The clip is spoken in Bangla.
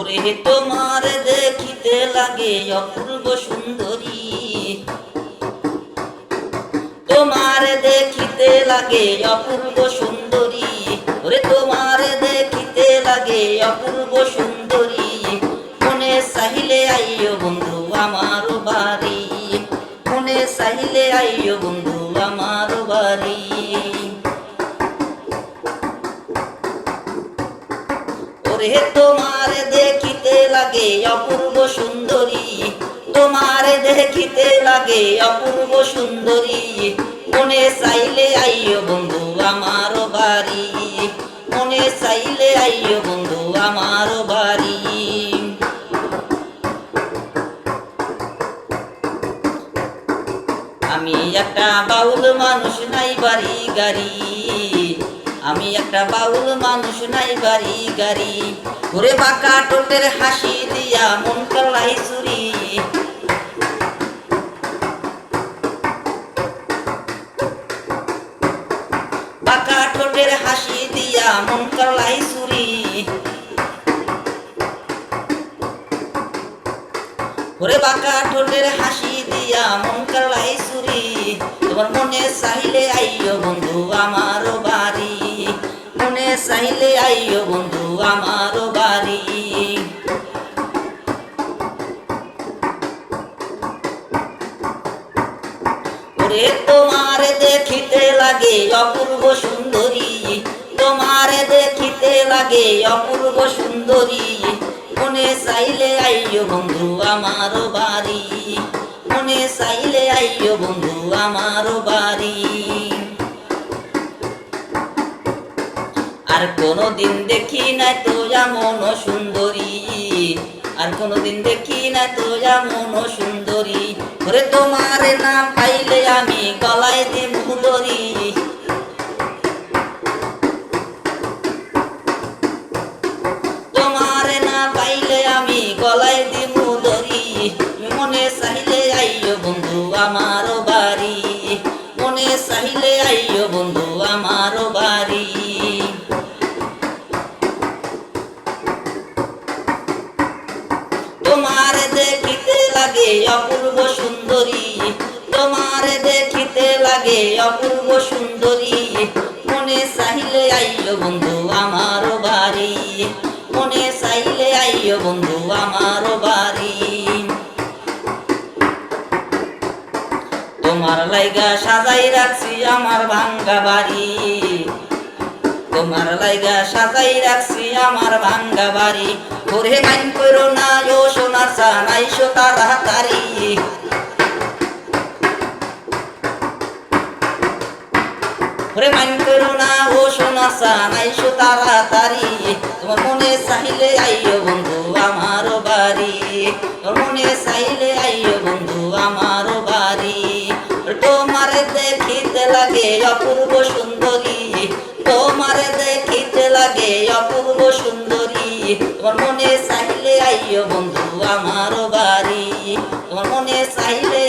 ওরে তোমার দেখিতে লাগে অপূর্ব সুন্দরী। তোমার দেখিতে লাগে অপূর্ব সুন্দরী। ওরে তোমার দেখিতে লাগে অপূর্ব সুন্দরী। মনে চাহিলে আইও বন্ধু আমার বাড়ি। মনে চাহিলে আইও বন্ধু আমার বাড়ি। ওরে তোমার লাগে, অপূর্ব সুন্দরী। তোমার দেখিতে লাগে, অপূর্ব সুন্দরী। মনে চাইলে আইও বন্ধু আমার বাড়ি। মনে চাইলে আইও বন্ধু আমার বাড়ি। আমি একটা বাউল মানুষ, নাই বাড়ি গাড়ি। আমি একটা বাউল মানুষ, নাই বাড়ি গাড়ি। ঘুরে বাঁকা টোটের হাসি দিয়া মন কালাই চুরি হাসি দিয়া মন কালাই চুরি বাঁকা হাসি দিয়া মন কালাই চুরি তোমার মনে চাইলে আইও বন্ধু আমার বাড়ি মনে চাইলে আইও বন্ধু আমার বাড়ি। ওরে তোমার দেখিতে লাগে অপূর্ব সুন্দরী, তোমার দেখিতে লাগে অপূর্ব সুন্দরী। মনে চাইলে আইও বন্ধু আমার বাড়ি। মনে চাইলে আইও বন্ধু আমার বাড়ি। আর কোনো দিন দেখি না তো যেমন সুন্দরী। আর কোনো দিন দেখি না তো যেমন সুন্দরী। ওরে তোমার না অপূর্ব সুন্দরী। তোমার দেখিতে লাগে অপূর্ব সুন্দরী। মনে চাইলে আইও বন্ধু আমার বাড়ি। মনে চাইলে আইও বন্ধু আমার বাড়ি। তোমার লাইগা সাজাই রাখছি আমার ভাঙ্গা বাড়ি। তোমার লাইগা সাজাই রাখছি আমার ভাঙ্গা বাড়ি। ওরে গান করো না, ও সোনার সানাইশো তাড়াতাড়ি। ওরে মান করো না, ও সোনার সানাইশো তাড়াতাড়ি। তোমার মনে চাইলে আইও বন্ধু আমার বাড়ি। তোর মনে চাইলে আইও বন্ধু বাড়ি। তোমার দেখিতে লাগে অপূর্ব সুন্দরী। লাগে অপূর্ব সুন্দরী। তোমার মনে চাইলে আইও বন্ধু আমার বাড়ি। তোমার মনে চাইলে